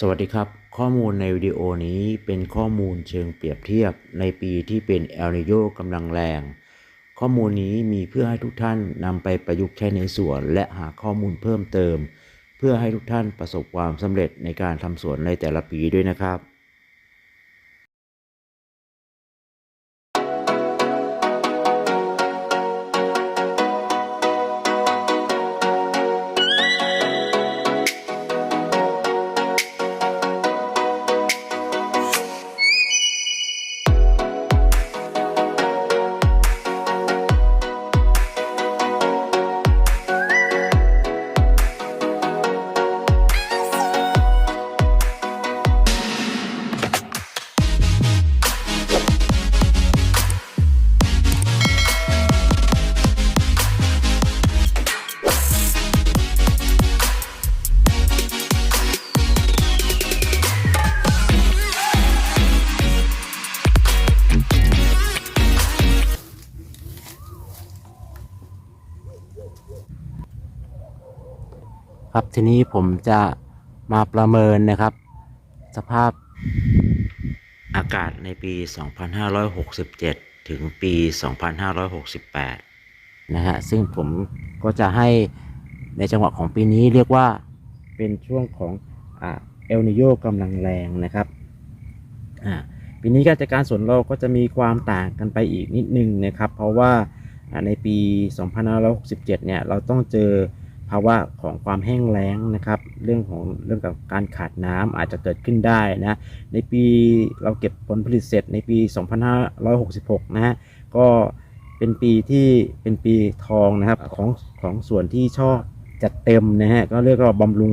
สวัสดีครับ ข้อมูลในวิดีโอนี้เป็นข้อมูลเชิงเปรียบเทียบในปีที่เป็นเอลนิโยกำลังแรง ข้อมูลนี้มีเพื่อให้ทุกท่านนำไปประยุกต์ใช้ในสวน และหาข้อมูลเพิ่มเติม เพื่อให้ทุกท่านประสบความสำเร็จในการทำสวนในแต่ละปีด้วยนะครับ ครับทีนี้ผมจะมาประเมินนะครับ สภาพอากาศในปี 2567 ถึงปี 2568 นะฮะ ซึ่งผมก็จะให้ในจังหวะของปีนี้เรียกว่าเป็นช่วงของอเอลนิโยกำลังแรงนะครับปีนี้การจัดการสวนเราก็จะมีความต่างกันไปอีกนิดนึงนะครับ เพราะว่า ในปี 2567 เนี่ยเราต้องเจอภาวะของความแห้งแล้งนะครับ เรื่องของเรื่องกับการขาดน้ำอาจจะเกิดขึ้นได้นะในปีเราเก็บผลผลิตเสร็จในปี 2566 นะฮะก็เป็นปีที่เป็นปีทองนะครับของของส่วนที่ชอบจัดเต็มนะฮะก็เรียกว่าบำรุง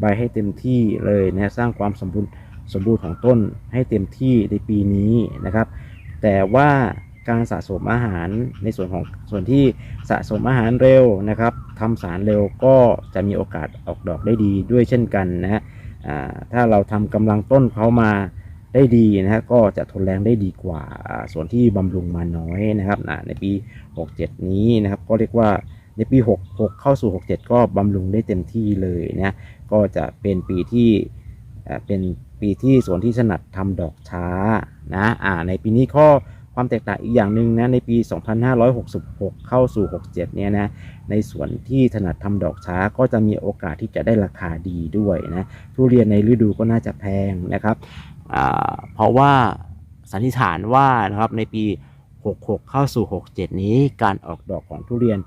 ใบให้เต็มที่เลยนะฮะสร้างความสมบูรณ์สมบูรณ์ของต้นให้เต็มที่ในปีนี้นะครับ แต่ว่า การสะสมอาหารในส่วนของส่วนที่สะสมอาหารเร็วนะครับทำสารเร็วก็จะมีโอกาสออกดอกได้ดีด้วยเช่นกันนะฮะถ้าเราทำกำลังต้นเขามาได้ดีนะฮะก็จะทนแรงได้ดีกว่าส่วนที่บำรุงมาน้อยนะครับในปี 67 นี้นะครับก็เรียกว่าในปี 66 เข้าสู่ 67 ก็บำรุงได้เต็มที่เลยนะก็จะเป็นปีที่เป็นปีที่สวนที่ถนัดทำดอกช้านะในปีนี้ข้อ ความแตกต่างอีกอย่างหนึ่งนะในปี 2566 เข้าสู่ 67 เนี่ยนะในส่วนที่ถนัดทำดอกช้าก็จะมีโอกาสที่จะได้ราคาดีด้วยนะทุเรียนในฤดูก็น่าจะแพงนะครับเพราะว่าสันนิษฐานว่านะครับในปี 66 เข้าสู่ 67 นี้การออกดอกของทุเรียน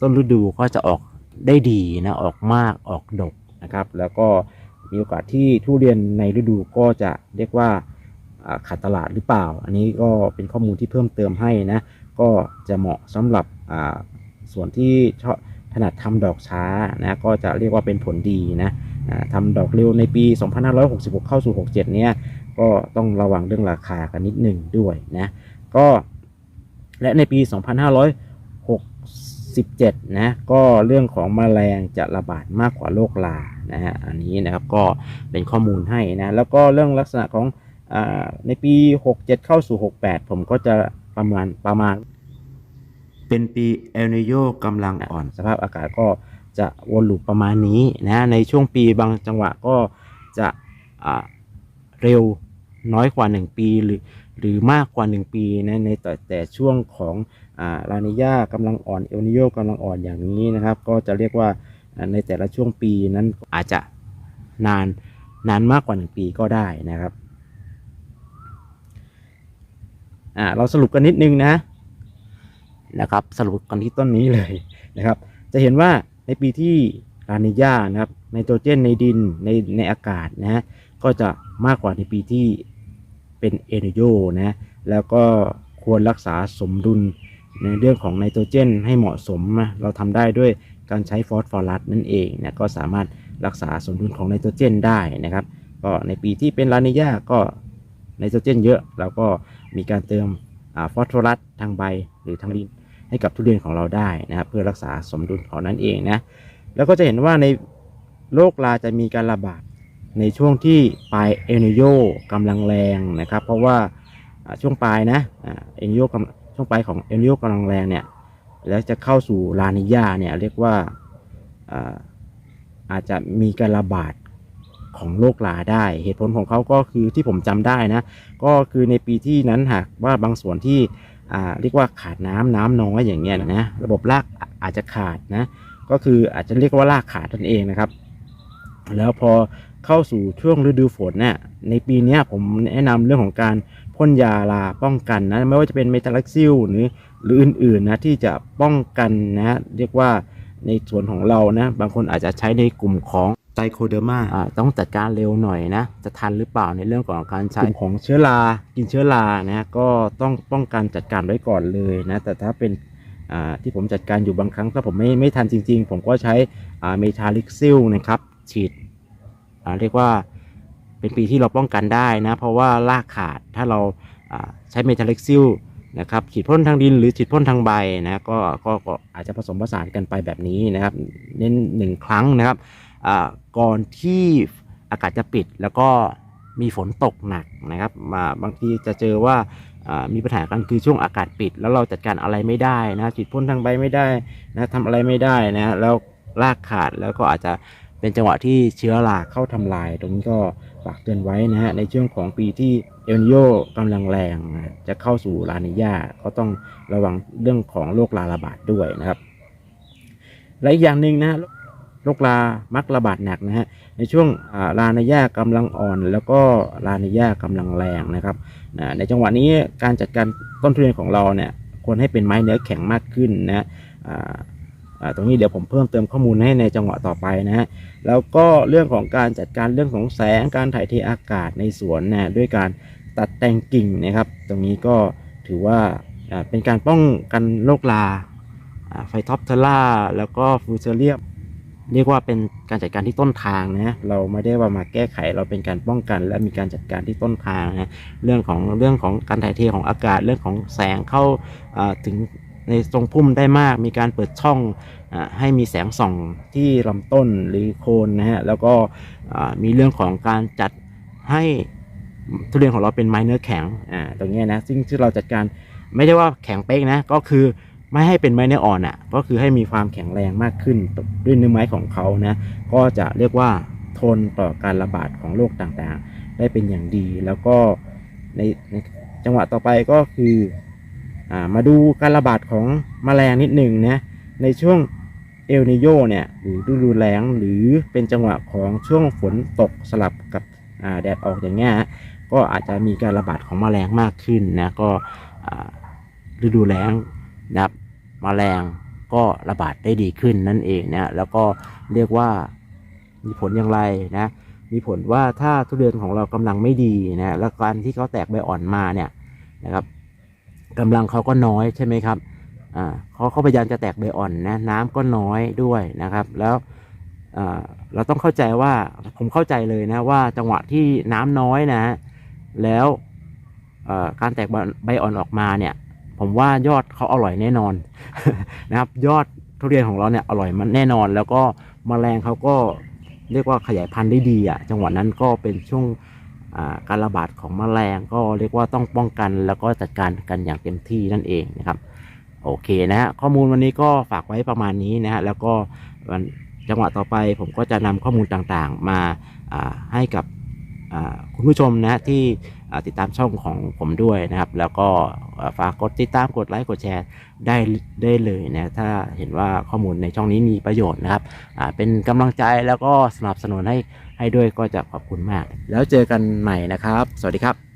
ต้นฤดูก็จะออกได้ดีนะออกมากออกดกนะครับ แล้วก็มีโอกาสที่ทุเรียนในฤดูก็จะเรียกว่า ขาดตลาดหรือเปล่า อันนี้ก็เป็นข้อมูลที่เพิ่มเติมให้นะ ก็จะเหมาะสำหรับส่วนที่ชอบถนัดทำดอกช้านะก็จะเรียกว่าเป็นผลดีนะอ่าทำดอกเร็วในปี 2566 เข้าสู่ 67 เนี่ยก็ต้องระวังเรื่องราคากันนิดหนึ่งด้วยนะก็และในปี 2567 นะก็เรื่องของแมลงจะระบาดมากกว่าโรคลานะฮะอันนี้นะครับก็เป็นข้อมูลให้นะแล้วก็เรื่องลักษณะของ ในปี 67 เข้าสู่ 68 ผมก็จะประมาณประมาณ เป็นปีเอลนิโยกำลังอ่อน สภาพอากาศก็จะวนลูปประมาณนี้นะในช่วงปีบางจังหวะก็จะอ่าเร็วน้อยกว่า 1 ปีหรือหรือมากกว่า 1 ปีนะในแต่แต่ช่วงของอ่าลานิยากำลังอ่อนเอลนิโยกำลังอ่อนอย่างนี้นะครับ ก็จะเรียกว่าอ่าในแต่ละช่วงปีนั้นอาจจะนานนานมากกว่า 1 ปีก็ได้นะครับ อ่าเราสรุปกันนิดนึงนะนะครับสรุปกันที่ต้นนี้เลยนะครับ จะเห็นว่าในปีที่ลานิญานะครับไนโตรเจนในดินในในอากาศนะก็จะมากกว่าในปีที่เป็นเอเนโยนะแล้วก็ควรรักษาสมดุลในเรื่องของไนโตรเจนให้เหมาะสมนะเราทำได้ด้วยการใช้ฟอสฟอรัสนั่นเองนะก็สามารถรักษาสมดุลของไนโตรเจนได้นะครับ ก็ในปีที่เป็นลานิญาก็ ไนโตรเจนเยอะเราก็มีการเติมฟอสฟอรัสทางใบหรือทางดินให้กับทุเรียนของเราได้นะครับเพื่อรักษาสมดุลของนั้นเองนะแล้วก็จะเห็นว่าในโรคลาจะมีการระบาดในช่วงที่ปลายเอลนิโยกำลังแรงนะครับ เพราะว่าช่วงปลายนะเอลนิโยช่วงปลายของเอลนิโยกำลังแรงเนี่ยแล้วจะเข้าสู่ลานิญาเนี่ยเรียกว่าอาจจะมีการระบาด ของโรคราได้ เหตุผลของเขาก็คือที่ผมจำได้นะ ก็คือในปีที่นั้นหากว่าบางส่วนที่อ่าเรียกว่าขาดน้ำน้ำน้อยอย่างเงี้ยนะระบบรากอาจจะขาดนะ ก็คืออาจจะเรียกว่ารากขาดนั่นเองนะครับ แล้วพอเข้าสู่ช่วงฤดูฝนเนี่ยในปีนี้ผมแนะนำเรื่องของการพ่นยาลาป้องกันนะไม่ว่าจะเป็นเมทาลักซิลหรือหรืออื่นๆนะที่จะป้องกันนะเรียกว่าในส่วนของเรานะบางคนอาจจะใช้ในกลุ่มของ ไตโคเดอร์มาต้องจัดการเร็วหน่อยนะ จะทันหรือเปล่าในเรื่องของการใช้กลุ่มของเชื้อรา กินเชื้อรานะก็ต้องป้องกันจัดการไว้ก่อนเลยนะแต่ถ้าเป็นอ่าที่ผมจัดการอยู่บางครั้งถ้าผมไม่ไม่ทันจริง ๆ ผมก็ใช้เมทาลิกซิลนะครับฉีดอ่าเรียกว่าเป็นปีที่เราป้องกันได้นะ เพราะว่ารากขาดถ้าเราอ่าใช้เมทัลเล็กซิลนะครับฉีดพ่นทางดินหรือฉีดพ่นทางใบนะก็ก็ก็อาจจะผสมผสานกันไปแบบนี้นะครับ เน้นหนึ่งครั้งนะครับอ่า ก่อนที่อากาศจะปิดแล้วก็มีฝนตกหนักนะครับมาบางทีจะเจอว่ามีปัญหากันคือช่วงอากาศปิด แล้วเราจัดการอะไรไม่ได้นะฉีดพ่นทางใบไม่ได้นะทำอะไรไม่ได้นะแล้วรากขาดแล้วก็อาจจะเป็นจังหวะที่เชื้อราเข้าทำลาย ตรงนี้ก็ฝากเตือนไว้นะฮะในช่วงของปีที่เอลนิโยกำลังแรงจะเข้าสู่ลานิญาก็ต้องระวังเรื่องของโรคราระบาดด้วยนะครับ และอีกอย่างหนึ่งนะ โรครามักระบาดหนักนะฮะในช่วงอ่าลานิญากำลังอ่อน แล้วก็ลานิญากำลังแรงนะครับในจังหวะนี้การจัดการต้นทุเรียนของเราเนี่ยควรให้เป็นไม้เนื้อแข็งมากขึ้นนะตรงนี้เดี๋ยวผมเพิ่มเติมข้อมูลให้ในจังหวะต่อไปนะฮะแล้วก็เรื่องของการจัดการเรื่องของแสงการถ่ายเทอากาศในสวนนะด้วยการตัดแต่งกิ่งนะครับ ตรงนี้ก็ถือว่าเป็นการป้องกันโรคราไฟท็อปเทล่าแล้วก็ฟูเซเรียม เรียกว่าเป็นการจัดการที่ต้นทางนะเราไม่ได้ว่ามาแก้ไขเราเป็นการป้องกัน และมีการจัดการที่ต้นทางนะเรื่องของเรื่องของการถ่ายเทของอากาศเรื่องของแสงเข้าถึงในทรงพุ่มได้มาก มีการเปิดช่องอให้มีแสงส่องที่ลำต้นหรือโคนนะฮะแล้วก็มีเรื่องของการจัดให้ทุเรียนของเราเป็นไม้เนื้อแข็งอ่าตรงนี้นะซึ่งที่เราจัดการไม่ได้ว่าแข็งเป๊กนะก็คือ ไม่ให้เป็นไม้เนื้ออ่อนอะ ก็คือให้มีความแข็งแรงมากขึ้นด้วยเนื้อไม้ของเขานะ ก็จะเรียกว่าทนต่อการระบาดของโรคต่างๆ ได้เป็นอย่างดี แล้วก็ในในจังหวะต่อไปก็คืออามาดูการระบาดของแมลงนิดหนึ่งนะในช่วงเอลนิโยเนี่ยหรือฤดูแล้งหรือเป็นจังหวะของช่วงฝนตกสลับกับอ่าแดดออกอย่างเงี้ยก็อาจจะมีการระบาดของแมลงมากขึ้นนะก็อ่าฤดูแล้ง นะครับแมลงก็ระบาดได้ดีขึ้นนั่นเองนะแล้วก็เรียกว่ามีผลอย่างไรนะมีผลว่าถ้าทุเรียนของเรากำลังไม่ดีนะแล้วการที่เขาแตกใบอ่อนมาเนี่ยนะครับกำลังเขาก็น้อยใช่ไหมครับอ่าเขาเขาพยายามจะแตกใบอ่อนนะน้ำก็น้อยด้วยนะครับ แล้วอ่าเราต้องเข้าใจว่าผมเข้าใจเลยนะว่าจังหวะที่น้ำน้อยนะฮะแล้วอ่อการแตกใบอ่อนออกมาเนี่ย ผมว่ายอดเขาอร่อยแน่นอนนะครับ ยอดทุเรียนของเราเนี่ยอร่อยมันแน่นอน แล้วก็มแมลงเขาก็เรียกว่าขยายพันธุ์ได้ดีอะ่ะจังหวะนั้นก็เป็นช่วงการระบาดของมแมลงก็เรียกว่าต้องป้องกันแล้วก็จัดการกันอย่างเต็มที่นั่นเองนะครับโอเคนะฮะข้อมูลวันนี้ก็ฝากไว้ประมาณนี้นะฮะแล้วก็วันจังหวะต่อไปผมก็จะนำข้อมูลต่างๆ มาให้กับคุณผู้ชมนะที่ ติดตามช่องของผมด้วยนะครับ แล้วก็ฝากกดติดตามกดไลค์กดแชร์ได้ได้เลยนะถ้าเห็นว่าข้อมูลในช่องนี้มีประโยชน์นะครับเป็นกำลังใจแล้วก็สนับสนุนให้ให้ด้วยก็จะขอบคุณมาก แล้วเจอกันใหม่นะครับ สวัสดีครับ